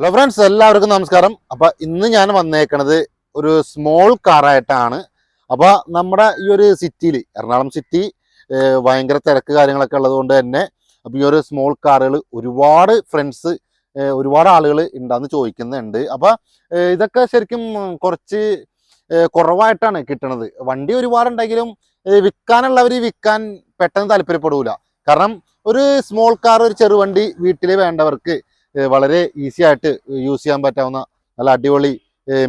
Hello friends എല്ലാവർക്കും നമസ്കാരം. അപ്പൊ ഇന്ന് ഞാൻ വന്നേക്കണത് ഒരു സ്മോൾ കാറായിട്ടാണ് അപ്പൊ നമ്മുടെ ഈ ഒരു സിറ്റിയിൽ എറണാകുളം സിറ്റി ഭയങ്കര തിരക്ക് കാര്യങ്ങളൊക്കെ ഉള്ളതുകൊണ്ട് തന്നെ അപ്പൊ ഈ ഒരു സ്മോൾ കാറുകൾ ഒരുപാട് ഫ്രണ്ട്സ് ഒരുപാട് ആളുകൾ ഉണ്ടാന്ന് ചോദിക്കുന്നുണ്ട്. അപ്പൊ ഇതൊക്കെ ശരിക്കും കുറച്ച് കുറവായിട്ടാണ് കിട്ടണത്. വണ്ടി ഒരുപാടുണ്ടെങ്കിലും വിൽക്കാനുള്ളവർ വിൽക്കാൻ പെട്ടെന്ന് താല്പര്യപ്പെടൂല. കാരണം ഒരു സ്മോൾ കാർ ഒരു ചെറുവണ്ടി വീട്ടിൽ വേണ്ടവർക്ക് വളരെ ഈസി ആയിട്ട് യൂസ് ചെയ്യാൻ പറ്റാവുന്ന നല്ല അടിപൊളി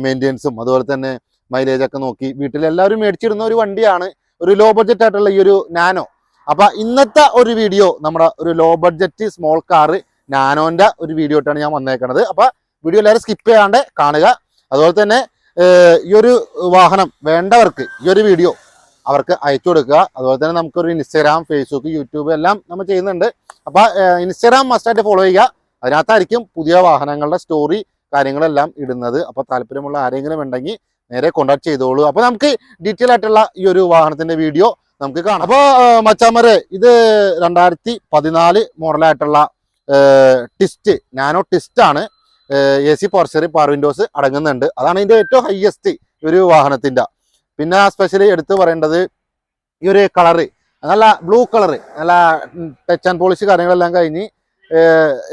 മെയിന്റെനൻസും അതുപോലെ തന്നെ മൈലേജ് ഒക്കെ നോക്കി വീട്ടിൽ എല്ലാവരും മേടിച്ചിടുന്ന ഒരു വണ്ടിയാണ് ഒരു ലോ ബഡ്ജറ്റ് ആയിട്ടുള്ള ഈ ഒരു നാനോ. അപ്പൊ ഇന്നത്തെ ഒരു വീഡിയോ നമ്മുടെ ഒരു ലോ ബഡ്ജറ്റ് സ്മോൾ കാറ് നാനോന്റെ ഒരു വീഡിയോ ആയിട്ടാണ് ഞാൻ വന്നേക്കണത്. അപ്പൊ വീഡിയോ എല്ലാവരും സ്കിപ്പ് ചെയ്യാണ്ട് കാണുക. അതുപോലെ തന്നെ ഈ ഒരു വാഹനം വേണ്ടവർക്ക് ഈ ഒരു വീഡിയോ അവർക്ക് അയച്ചു കൊടുക്കുക. അതുപോലെ തന്നെ നമുക്കൊരു ഇൻസ്റ്റാഗ്രാം ഫേസ്ബുക്ക് യൂട്യൂബ് എല്ലാം നമ്മൾ ചെയ്യുന്നുണ്ട്. അപ്പൊ ഇൻസ്റ്റാഗ്രാം മസ്റ്റായിട്ട് ഫോളോ ചെയ്യുക. അതിനകത്തായിരിക്കും പുതിയ വാഹനങ്ങളുടെ സ്റ്റോറി കാര്യങ്ങളെല്ലാം ഇടുന്നത്. അപ്പോൾ താല്പര്യമുള്ള ആരെങ്കിലും ഉണ്ടെങ്കിൽ നേരെ കോണ്ടാക്ട് ചെയ്തോളൂ. അപ്പോൾ നമുക്ക് ഡീറ്റെയിൽ ആയിട്ടുള്ള ഈ ഒരു വാഹനത്തിന്റെ വീഡിയോ നമുക്ക് കാണാം. അപ്പോൾ മച്ചാമരെ ഇത് രണ്ടായിരത്തി പതിനാല് മോഡലായിട്ടുള്ള ടിസ്റ്റ് നാനോ ടിസ്റ്റ് ആണ്. എ സി പോർച്ചറി പവർ വിൻഡോസ് അടങ്ങുന്നുണ്ട്. അതാണ് ഇതിന്റെ ഏറ്റവും ഹയസ്റ്റ് ഒരു വാഹനത്തിന്റെ പിന്നെ സ്പെഷ്യലി എടുത്തു പറയേണ്ടത് ഈ ഒരു കളറ് നല്ല ബ്ലൂ കളറ് നല്ല ടച്ച് ആൻഡ് പോളിഷ് കാര്യങ്ങളെല്ലാം കഴിഞ്ഞ്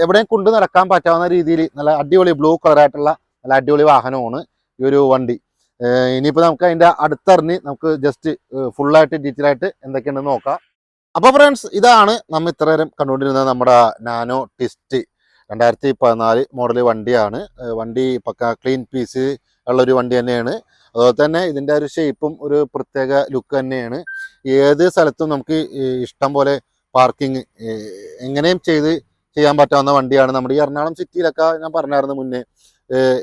എവിടെയും കൊണ്ട് നടക്കാൻ പറ്റാവുന്ന രീതിയിൽ നല്ല അടിപൊളി ബ്ലൂ കളറായിട്ടുള്ള നല്ല അടിപൊളി വാഹനമാണ് ഈ ഒരു വണ്ടി. ഇനിയിപ്പോൾ നമുക്ക് അതിന്റെ അടുത്തറിഞ്ഞ് നമുക്ക് ജസ്റ്റ് ഫുള്ളായിട്ട് ഡീറ്റെയിൽ ആയിട്ട് എന്തൊക്കെയുണ്ടെന്ന് നോക്കാം. അപ്പോൾ ഫ്രണ്ട്സ് ഇതാണ് നമ്മൾ ഇത്ര നേരം കണ്ടുകൊണ്ടിരുന്നത് നമ്മുടെ നാനോ ടിസ്റ്റ് രണ്ടായിരത്തി പതിനാല് മോഡൽ വണ്ടിയാണ് വണ്ടി പക്ക ക്ലീൻ പീസ് ഉള്ള ഒരു വണ്ടി തന്നെയാണ്. അതുപോലെ തന്നെ ഇതിന്റെ ഒരു ഷേപ്പും ഒരു പ്രത്യേക ലുക്ക് തന്നെയാണ്. ഏത് സ്ഥലത്തും നമുക്ക് ഇഷ്ടം പോലെ പാർക്കിംഗ് എങ്ങനെയും ചെയ്ത് ചെയ്യാൻ പറ്റാവുന്ന വണ്ടിയാണ്. നമ്മുടെ ഈ എറണാകുളം സിറ്റിയിലൊക്കെ ഞാൻ പറഞ്ഞായിരുന്നു മുന്നേ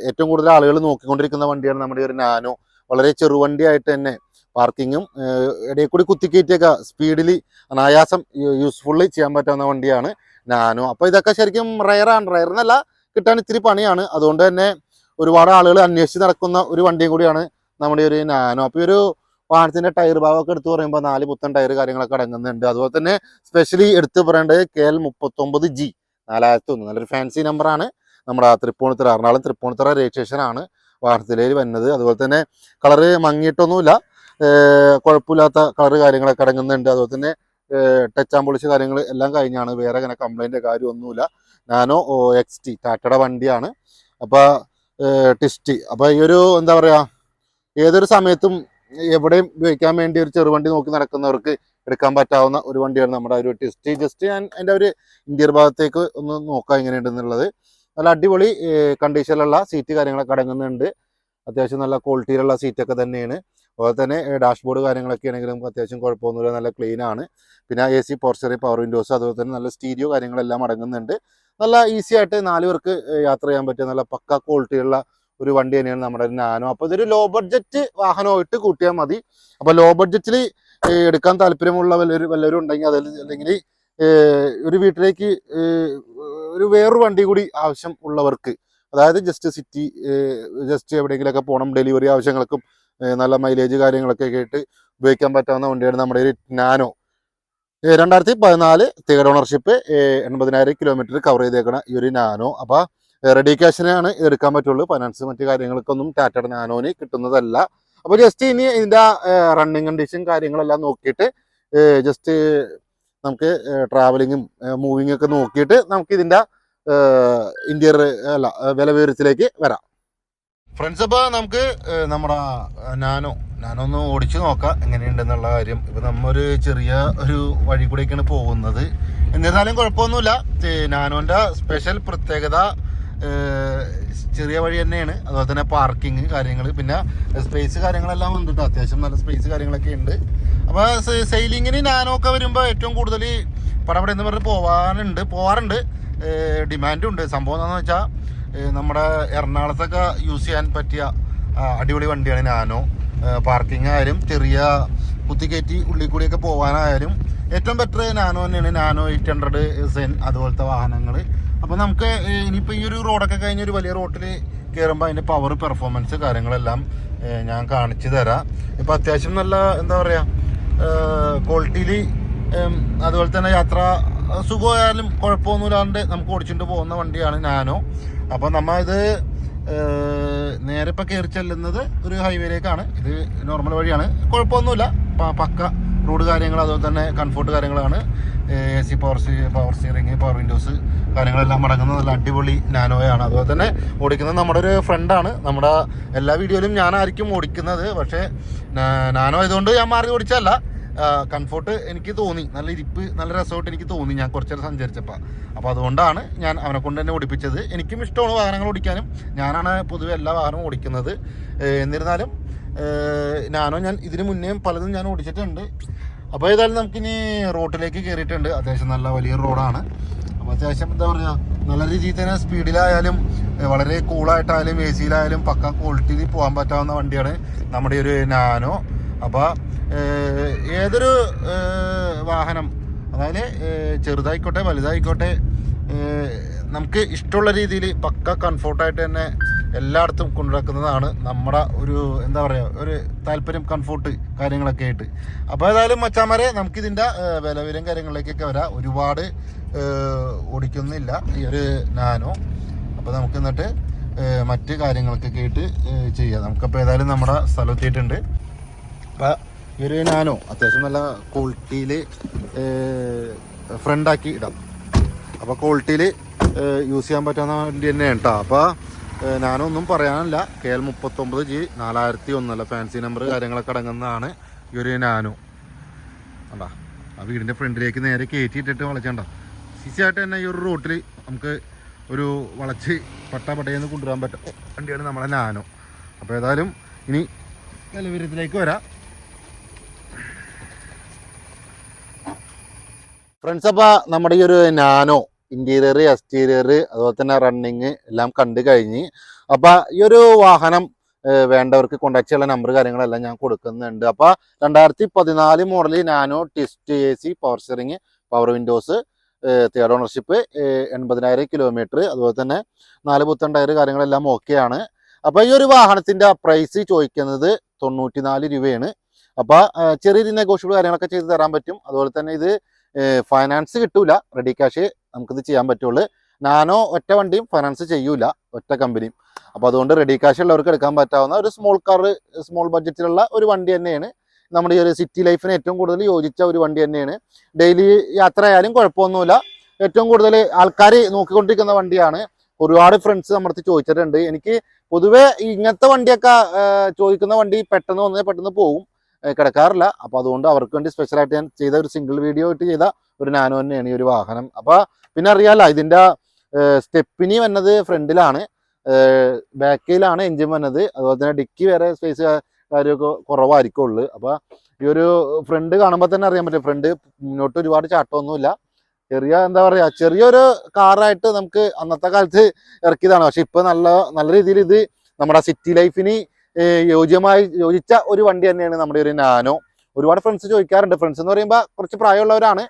ഏറ്റവും കൂടുതൽ ആളുകൾ നോക്കിക്കൊണ്ടിരിക്കുന്ന വണ്ടിയാണ് നമ്മുടെ ഒരു നാനോ. വളരെ ചെറുവണ്ടിയായിട്ട് തന്നെ പാർക്കിങ്ങും ഇടയിൽ കൂടി കുത്തിക്കയറ്റിയൊക്കെ സ്പീഡിൽ അനായാസം യൂസ്ഫുള്ളി ചെയ്യാൻ പറ്റാവുന്ന വണ്ടിയാണ് നാനോ. അപ്പോൾ ഇതൊക്കെ ശരിക്കും റയറാണ് റയർ എന്നല്ല കിട്ടാൻ ഇത്തിരി പണിയാണ്. അതുകൊണ്ട് തന്നെ ഒരുപാട് ആളുകൾ അന്വേഷിച്ച് നടക്കുന്ന ഒരു വണ്ടിയും കൂടിയാണ് നമ്മുടെ ഒരു നാനോ. അപ്പോൾ ഒരു വാഹനത്തിന്റെ ടയർ ഭാഗമൊക്കെ എടുത്തു പറയുമ്പോൾ നാല് പുത്തൻ ടയർ കാര്യങ്ങളൊക്കെ അടങ്ങുന്നുണ്ട്. അതുപോലെ തന്നെ സ്പെഷ്യലി എടുത്തു പറയേണ്ടത് കെ എൽ മുപ്പത്തൊമ്പത് ജി നാലായിരത്തി ഒന്ന്. നല്ലൊരു ഫാൻസി നമ്പറാണ് നമ്മുടെ തൃപ്പൂണിത്തുറ എറണാകുളം തൃപ്പൂണിത്തുറ രജിസ്ട്രേഷൻ ആണ് വാഹനത്തിലേൽ വരുന്നത്. അതുപോലെ തന്നെ കളറ് മങ്ങിയിട്ടൊന്നുമില്ല. കുഴപ്പമില്ലാത്ത കളറ് കാര്യങ്ങളൊക്കെ അടങ്ങുന്നുണ്ട്. അതുപോലെ തന്നെ ടച്ച് പോളിഷ് കാര്യങ്ങൾ എല്ലാം കഴിഞ്ഞാണ്. വേറെ അങ്ങനെ കംപ്ലൈന്റ് കാര്യമൊന്നുമില്ല. നാനോ എക്സ് ടി ടാറ്റയുടെ വണ്ടിയാണ്. അപ്പോൾ ടിസ്റ്റി അപ്പോൾ ഈ ഒരു എന്താ പറയുക ഏതൊരു സമയത്തും എവിടെയും ഉപയോഗിക്കാൻ വേണ്ടി ഒരു ചെറുവണ്ടി നോക്കി നടക്കുന്നവർക്ക് എടുക്കാൻ പറ്റാവുന്ന ഒരു വണ്ടിയാണ് നമ്മുടെ ഒരു ടെസ്റ്റ്. ജസ്റ്റ് ഞാൻ എന്റെ ഒരു ഇന്ത്യൻ ഭാഗത്തേക്ക് ഒന്ന് നോക്കാം എങ്ങനെയുണ്ടെന്നുള്ളത്. നല്ല അടിപൊളി കണ്ടീഷനിലുള്ള സീറ്റ് കാര്യങ്ങളൊക്കെ അടങ്ങുന്നുണ്ട്. അത്യാവശ്യം നല്ല ക്വാളിറ്റിയിലുള്ള സീറ്റൊക്കെ തന്നെയാണ്. അതുപോലെ തന്നെ ഡാഷ്ബോർഡ് കാര്യങ്ങളൊക്കെ ആണെങ്കിലും അത്യാവശ്യം കുഴപ്പമൊന്നുമില്ല. നല്ല ക്ലീൻ ആണ്. പിന്നെ എ സി പോർച്ചറി പവർ വിൻഡോസ് അതുപോലെ തന്നെ നല്ല സ്റ്റീരിയോ കാര്യങ്ങളെല്ലാം അടങ്ങുന്നുണ്ട്. നല്ല ഈസി ആയിട്ട് നാല് പേർക്ക് യാത്ര ചെയ്യാൻ പറ്റിയ നല്ല പക്ക ക്വാളിറ്റിയുള്ള ഒരു വണ്ടി തന്നെയാണ് നമ്മുടെ നാനോ. അപ്പോൾ ഇതൊരു ലോ ബഡ്ജറ്റ് വാഹനമായിട്ട് കൂട്ടിയാൽ മതി. അപ്പോൾ ലോ ബഡ്ജറ്റിൽ എടുക്കാൻ താല്പര്യമുള്ള വല്ലൊരു വല്ലവരും ഉണ്ടെങ്കിൽ അതിൽ അല്ലെങ്കിൽ ഒരു വീട്ടിലേക്ക് ഒരു വേറൊരു വണ്ടി കൂടി ആവശ്യം ഉള്ളവർക്ക് അതായത് ജസ്റ്റ് സിറ്റി ജസ്റ്റ് എവിടെയെങ്കിലുമൊക്കെ പോകണം ഡെലിവറി ആവശ്യങ്ങൾക്കും നല്ല മൈലേജ് കാര്യങ്ങളൊക്കെ ആയിട്ട് ഉപയോഗിക്കാൻ പറ്റാവുന്ന വണ്ടിയാണ് നമ്മുടെ ഒരു നാനോ. രണ്ടായിരത്തി പതിനാല് തേർഡ് ഓണർഷിപ്പ് എൺപതിനായിരം കിലോമീറ്റർ കവർ ചെയ്തേക്കണ ഈ ഒരു നാനോ. അപ്പോൾ റെഡി ക്യാഷിനാണ് ഇത് എടുക്കാൻ പറ്റുള്ളൂ. ഫൈനാൻസ് മറ്റു കാര്യങ്ങൾക്കൊന്നും ടാറ്റയുടെ നാനോന് കിട്ടുന്നതല്ല. അപ്പോൾ ജസ്റ്റ് ഇനി ഇതിന്റെ റണ്ണിങ് കണ്ടീഷൻ കാര്യങ്ങളെല്ലാം നോക്കിയിട്ട് ജസ്റ്റ് നമുക്ക് ട്രാവലിങ്ങും മൂവിങ് ഒക്കെ നോക്കിയിട്ട് നമുക്ക് ഇതിന്റെ ഇന്ത്യർ അല്ല വില വിവരത്തിലേക്ക് വരാം. ഫ്രണ്ട്സ് അപ്പോൾ നമുക്ക് നമ്മുടെ നാനോ നാനോ ഒന്ന് ഓടിച്ചു നോക്കാം എങ്ങനെയുണ്ടെന്നുള്ള കാര്യം. ഇപ്പൊ നമ്മൊരു ചെറിയ ഒരു വഴി കൂടെയൊക്കെയാണ് പോകുന്നത്. എന്നിരുന്നാലും കുഴപ്പമൊന്നുമില്ല. നാനോന്റെ സ്പെഷ്യൽ പ്രത്യേകത ചെറിയ വഴി തന്നെയാണ്. അതുപോലെ തന്നെ പാർക്കിങ് കാര്യങ്ങൾ പിന്നെ സ്പേസ് കാര്യങ്ങളെല്ലാം ഉണ്ട്. അത്യാവശ്യം നല്ല സ്പേസ് കാര്യങ്ങളൊക്കെ ഉണ്ട്. അപ്പോൾ സെയിലിങ്ങിന് നാനോ ഒക്കെ വരുമ്പോൾ ഏറ്റവും കൂടുതൽ പടപട എന്ന് പറഞ്ഞ് പോവാനുണ്ട്. പോവാറുണ്ട്. ഡിമാൻഡും ഉണ്ട്. സംഭവം എന്താണെന്ന് വെച്ചാൽ നമ്മുടെ എറണാകുളത്തൊക്കെ യൂസ് ചെയ്യാൻ പറ്റിയ അടിപൊളി വണ്ടിയാണ് നാനോ. പാർക്കിംഗ് ആയാലും ചെറിയ കുത്തിക്കയറ്റി ഉള്ളിൽ കൂടിയൊക്കെ പോകാനായാലും ഏറ്റവും ബെറ്റർ നാനോ തന്നെയാണ്. നാനോ എയ്റ്റ് ഹൺഡ്രഡ് സെൻ അതുപോലത്തെ വാഹനങ്ങൾ അപ്പോൾ നമുക്ക് ഇനിയിപ്പോൾ ഈ ഒരു റോഡൊക്കെ കഴിഞ്ഞ് ഒരു വലിയ റോട്ടിൽ കയറുമ്പോൾ അതിന്റെ പവർ പെർഫോമൻസ് കാര്യങ്ങളെല്ലാം ഞാൻ കാണിച്ചു തരാം. ഇപ്പോൾ അത്യാവശ്യം നല്ല എന്താ പറയുക ക്വാളിറ്റിയിൽ അതുപോലെ തന്നെ യാത്ര സുഖമായാലും കുഴപ്പമൊന്നുമില്ലാണ്ട് നമുക്ക് ഓടിച്ചുകൊണ്ട് പോകുന്ന വണ്ടിയാണ് നാനോ. അപ്പോൾ നമ്മ ഇത് നേരെ ഇപ്പോൾ കയറി ചെല്ലുന്നത് ഒരു ഹൈവേയിലേക്കാണ് ഇത് നോർമൽ വഴിയാണ്. കുഴപ്പമൊന്നുമില്ല. പക്ക. റോഡ് കാര്യങ്ങൾ അതുപോലെ തന്നെ കംഫോർട്ട് കാര്യങ്ങളാണ്. A C power power steering power windows കാര്യങ്ങളെല്ലാം അടങ്ങുന്ന നല്ല അടിപൊളി നാനോയാണ് അതുപോലെ തന്നെ ഓടിക്കുന്നത് നമ്മുടെ ഒരു ഫ്രണ്ടാണ് നമ്മുടെ എല്ലാ വീഡിയോയിലും ഞാനായിരിക്കും ഓടിക്കുന്നത്. പക്ഷേ നാനോ ആയതുകൊണ്ട് ഞാൻ മാറി ഓടിച്ചല്ല കംഫോർട്ട് എനിക്ക് തോന്നി. നല്ല ഇരിപ്പ് നല്ല രസമായിട്ട് എനിക്ക് തോന്നി ഞാൻ കുറച്ച് നേരം സഞ്ചരിച്ചപ്പോൾ. അപ്പോൾ അതുകൊണ്ടാണ് ഞാൻ അവനെ കൊണ്ട് തന്നെ ഓടിപ്പിച്ചത്. എനിക്കും ഇഷ്ടമാണ് വാഹനങ്ങൾ ഓടിക്കാനും. ഞാനാണ് പൊതുവെ എല്ലാ വാഹനവും ഓടിക്കുന്നത്. എന്നിരുന്നാലും നാനോ ഞാൻ ഇതിനു മുന്നേയും പലതും ഞാൻ ഓടിച്ചിട്ടുണ്ട്. അപ്പോൾ ഏതായാലും നമുക്കിനി റോട്ടിലേക്ക് കയറിയിട്ടുണ്ട് അത്യാവശ്യം നല്ല വലിയ റോഡാണ്. അപ്പോൾ അത്യാവശ്യം എന്താ പറയുക നല്ല രീതിയിൽ തന്നെ സ്പീഡിലായാലും വളരെ കൂളായിട്ടായാലും എ സിയിലായാലും പക്ക ക്വാളിറ്റിയിൽ പോകാൻ പറ്റാവുന്ന വണ്ടിയാണ് നമ്മുടെ ഒരു നാനോ. അപ്പോൾ ഏതൊരു വാഹനം അതായത് ചെറുതായിക്കോട്ടെ വലുതായിക്കോട്ടെ നമുക്ക് ഇഷ്ടമുള്ള രീതിയിൽ പക്ക കംഫോർട്ടായിട്ട് തന്നെ എല്ലായിടത്തും കൊണ്ടുനടക്കുന്നതാണ് നമ്മുടെ ഒരു എന്താ പറയുക ഒരു താല്പര്യം കംഫോർട്ട് കാര്യങ്ങളൊക്കെ ആയിട്ട്. അപ്പോൾ ഏതായാലും മച്ചാമാരെ നമുക്കിതിന്റെ വിലവിലും കാര്യങ്ങളിലേക്കൊക്കെ വരാം. ഒരുപാട് ഓടിക്കുന്നില്ല ഈ ഒരു നാനോ. അപ്പോൾ നമുക്ക് എന്നിട്ട് മറ്റ് കാര്യങ്ങൾക്കൊക്കെ ആയിട്ട് ചെയ്യാം. നമുക്കപ്പോൾ ഏതായാലും നമ്മുടെ സ്ഥലത്തെത്തിയിട്ടുണ്ട്. അപ്പോൾ ഈ ഒരു നാനോ അത്യാവശ്യം നല്ല ക്വാളിറ്റിയിൽ ഫ്രണ്ടാക്കി ഇടാം. അപ്പോൾ ക്വാളിറ്റിയിൽ യൂസ് ചെയ്യാൻ പറ്റാവുന്ന വണ്ടി തന്നെയാണ് കേട്ടോ അപ്പോൾ ഞാനൊന്നും പറയാനില്ല. കെ എൽ മുപ്പത്തൊമ്പത് ജി നാലായിരത്തി ഒന്നല്ല ഫാൻസി നമ്പർ കാര്യങ്ങളൊക്കെ അടങ്ങുന്നതാണ് ഈ ഒരു നാനോ. കണ്ടാ ആ വീടിന്റെ ഫ്രണ്ടിലേക്ക് നേരെ കയറ്റിയിട്ടിട്ട് വളച്ചണ്ട. സിസിയായിട്ട് തന്നെ ഈ ഒരു റൂട്ടിൽ നമുക്ക് ഒരു വളച്ച് പട്ട പട്ടയെന്ന് കൊണ്ടുവരാൻ പറ്റും വണ്ടിയാണ് നമ്മളെ നാനോ. അപ്പോൾ ഏതായാലും ഇനി നിലവിരത്തിലേക്ക് വരാം. ഫ്രണ്ട്സ് അപ്പോൾ നമ്മുടെ ഈ ഒരു നാനോ ഇന്റീരിയർ എക്സ്റ്റീരിയർ അതുപോലെ തന്നെ റണ്ണിങ് എല്ലാം കണ്ടു കഴിഞ്ഞ്. അപ്പോൾ ഈ ഒരു വാഹനം വേണ്ടവർക്ക് കോണ്ടാക്ട് ചെയ്യാനുള്ള നമ്പർ കാര്യങ്ങളെല്ലാം ഞാൻ കൊടുക്കുന്നുണ്ട്. അപ്പോൾ രണ്ടായിരത്തി പതിനാല് model Nano Twist A C power steering power windows third ownership എൺപതിനായിരം കിലോമീറ്റർ അതുപോലെ തന്നെ നാല് പുത്തൻ ടയർ കാര്യങ്ങളെല്ലാം ഓക്കെയാണ് അപ്പോൾ ഈ ഒരു വാഹനത്തിന്റെ പ്രൈസ് ചോദിക്കുന്നത് തൊണ്ണൂറ്റി രൂപയാണ്. അപ്പോൾ ചെറിയ നെഗോഷ്യബിൾ കാര്യങ്ങളൊക്കെ ചെയ്ത് തരാൻ പറ്റും. അതുപോലെ തന്നെ ഇത് ഫൈനാൻസ് കിട്ടൂല. റെഡി ക്യാഷ് നമുക്കിത് ചെയ്യാൻ പറ്റുള്ളൂ. നാനോ ഒറ്റ വണ്ടിയും ഫൈനാൻസ് ചെയ്യൂല. ഒറ്റ കമ്പനിയും അപ്പോൾ അതുകൊണ്ട് റെഡി ക്യാഷ് ഉള്ളവർക്ക് എടുക്കാൻ പറ്റാവുന്ന ഒരു സ്മോൾ കാർ സ്മോൾ ബഡ്ജറ്റിലുള്ള ഒരു വണ്ടി തന്നെയാണ്. നമ്മുടെ ഈ ഒരു സിറ്റി ലൈഫിന് ഏറ്റവും കൂടുതൽ യോജിച്ച ഒരു വണ്ടി തന്നെയാണ്. ഡെയിലി യാത്ര ആയാലും കുഴപ്പമൊന്നുമില്ല. ഏറ്റവും കൂടുതൽ ആൾക്കാർ നോക്കിക്കൊണ്ടിരിക്കുന്ന വണ്ടിയാണ്. ഒരുപാട് ഫ്രണ്ട്സ് നമ്മുടെ ചോദിച്ചിട്ടുണ്ട്. എനിക്ക് പൊതുവേ ഇങ്ങനത്തെ വണ്ടിയൊക്കെ ചോദിക്കുന്ന വണ്ടി പെട്ടെന്ന് വന്നേ പെട്ടെന്ന് പോകും കിടക്കാറില്ല. അപ്പോൾ അതുകൊണ്ട് അവർക്ക് വേണ്ടി സ്പെഷ്യലായിട്ട് ഞാൻ ചെയ്ത ഒരു സിംഗിൾ വീഡിയോ ആയിട്ട് ചെയ്ത ഒരു നാനോ തന്നെയാണ് ഈ ഒരു വാഹനം. അപ്പോൾ പിന്നെ അറിയാലോ ഇതിന്റെ സ്റ്റെപ്പിനി വന്നത് ഫ്രണ്ടിലാണ് ബാക്കിലാണ് എഞ്ചിൻ വന്നത്. അതുപോലെ തന്നെ ഡിക്കി വേറെ സ്പേസ് കാര്യമൊക്കെ കുറവായിരിക്കും ഉള്ളു. അപ്പോൾ ഈ ഒരു ഫ്രണ്ട് കാണുമ്പോൾ തന്നെ അറിയാൻ പറ്റും. ഫ്രണ്ട് മുന്നോട്ട് ഒരുപാട് ചാട്ടമൊന്നുമില്ല. ചെറിയ എന്താ പറയുക ചെറിയൊരു കാറായിട്ട് നമുക്ക് അന്നത്തെ കാലത്ത് ഇറക്കിയതാണ്. പക്ഷെ ഇപ്പോൾ നല്ല നല്ല രീതിയിൽ ഇത് നമ്മുടെ സിറ്റി ലൈഫിന് യോജ്യമായി യോജിച്ച ഒരു വണ്ടി തന്നെയാണ് നമ്മുടെ ഒരു നാനോ. ഒരുപാട് ഫ്രണ്ട്സ് ചോദിക്കാറുണ്ട്. ഫ്രണ്ട്സ് എന്ന് പറയുമ്പോൾ കുറച്ച് പ്രായമുള്ളവരാണ്.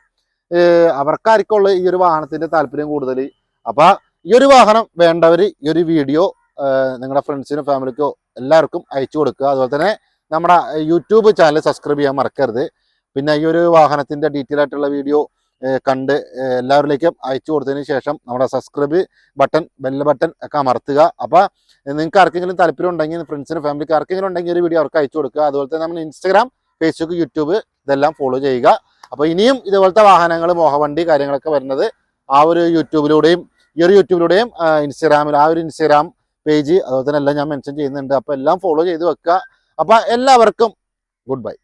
അവർക്കായിരിക്കും അവർക്കായിരിക്കുള്ളൂ ഈ ഒരു വാഹനത്തിന്റെ താല്പര്യം കൂടുതൽ അപ്പൊ ഈ ഒരു വാഹനം വേണ്ടവർ ഈ ഒരു വീഡിയോ നിങ്ങളുടെ ഫ്രണ്ട്സിനും ഫാമിലിക്കോ എല്ലാവർക്കും അയച്ചു കൊടുക്കുക. അതുപോലെ തന്നെ നമ്മുടെ യൂട്യൂബ് ചാനൽ സബ്സ്ക്രൈബ് ചെയ്യാൻ മറക്കരുത്. പിന്നെ ഈ ഒരു വാഹനത്തിന്റെ ഡീറ്റെയിൽ ആയിട്ടുള്ള വീഡിയോ കണ്ട് എല്ലാവരിലേക്കും അയച്ചു കൊടുത്തതിന് ശേഷം നമ്മുടെ സബ്സ്ക്രൈബ് ബട്ടൺ ബെല്ല് ബട്ടൺ ഒക്കെ അമർത്തുക. അപ്പോൾ നിങ്ങൾക്ക് ആർക്കെങ്കിലും താല്പര്യം ഉണ്ടെങ്കിൽ ഫ്രണ്ട്സിനും ഫാമിലിക്ക് ആർക്കെങ്കിലും ഉണ്ടെങ്കിൽ ഒരു വീഡിയോ അവർക്ക് അയച്ചു കൊടുക്കുക. അതുപോലെ തന്നെ നമ്മൾ ഇൻസ്റ്റാഗ്രാം ഫേസ്ബുക്ക് യൂട്യൂബ് ഇതെല്ലാം ഫോളോ ചെയ്യുക. അപ്പോൾ ഇനിയും ഇതുപോലത്തെ വാഹനങ്ങൾ മോഹവണ്ടി കാര്യങ്ങളൊക്കെ വരുന്നത് ആ ഒരു യൂട്യൂബിലൂടെയും ഈ ഒരു യൂട്യൂബിലൂടെയും ഇൻസ്റ്റാഗ്രാമിൽ ആ ഒരു ഇൻസ്റ്റാഗ്രാം പേജ് അതുപോലെ തന്നെ എല്ലാം ഞാൻ മെൻഷൻ ചെയ്യുന്നുണ്ട്. അപ്പോൾ എല്ലാം ഫോളോ ചെയ്ത് വെക്കുക. അപ്പോൾ എല്ലാവർക്കും ഗുഡ് ബൈ